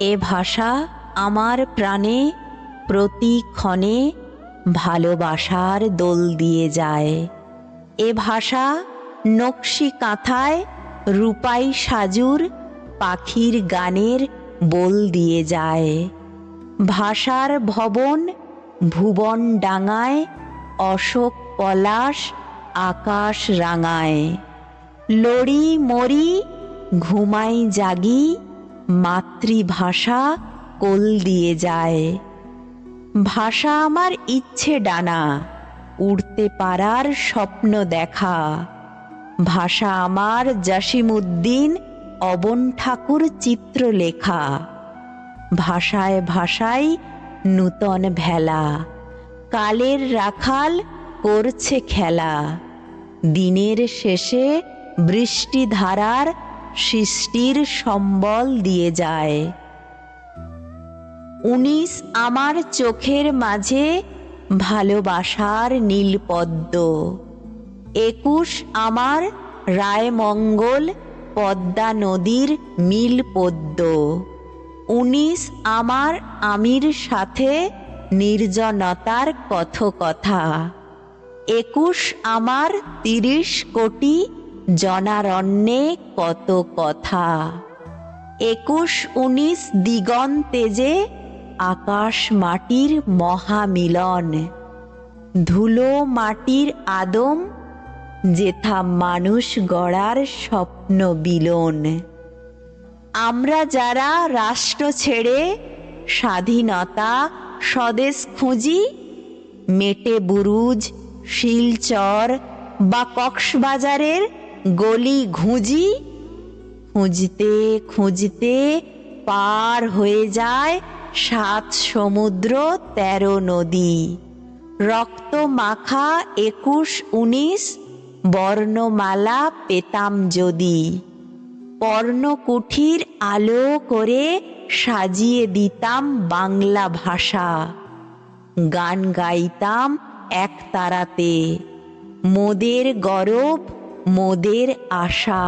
এ ভাষা আমার প্রাণে প্রতিক্ষণে ভালোবাসার দোল দিয়ে যায়। এ ভাষা নকশি কাঁথায় রূপাই সাজুর পাখির গানের বোল দিয়ে যায়। ভাষার ভবন ভুবন ডাঙায়, অশোক পলাশ আকাশ রাঙায়। লড়ি মরি ঘুমাই জাগি মাতৃভাষা কোল দিয়ে যায়। ভাষা আমার ইচ্ছে ডানা, উড়তে পারার স্বপ্ন দেখা। ভাষা আমার জাসিমুদ্দিন অবন ঠাকুর চিত্র লেখা ভাষায় ভাষায় নূতন ভেলা, কালের রাখাল করছে খেলা। দিনের শেষে বৃষ্টি ধারার সৃষ্টির সম্বল দিয়ে যায়। উনিশ আমার চোখের মাঝে ভালোবাসার নীলপদ্ম। একুশ আমার রায়মঙ্গল পদ্মা নদীর মিল পদ্ম উনিশ আমার আমির সাথে নির্জনতার কথকথা। একুশ আমার তিরিশ কোটি জনারণ্যে কত কথা। একুশ উনিশ দিগন্তে যে আকাশ মাটির মহামিলন। ধুলো মাটির আদম, যেথা মানুষ গড়ার স্বপ্ন বিলন। আমরা যারা রাষ্ট্র ছেড়ে স্বাধীনতা স্বদেশ খুঁজি, মেটে বুরুজ, শিলচর বা কক্সবাজারের গলি ঘুঁজি, খুঁজতে খুঁজতে পার হয়ে যায় সাত সমুদ্র তেরো নদী। রক্ত মাখা একুশ উনিশ, বর্ণমালা পেতাম যদি। পর্ণকুঠির আলো করে সাজিয়ে দিতাম বাংলা ভাষা। গান গাইতাম এক তারাতে। মোদের গরব মোদের আশা।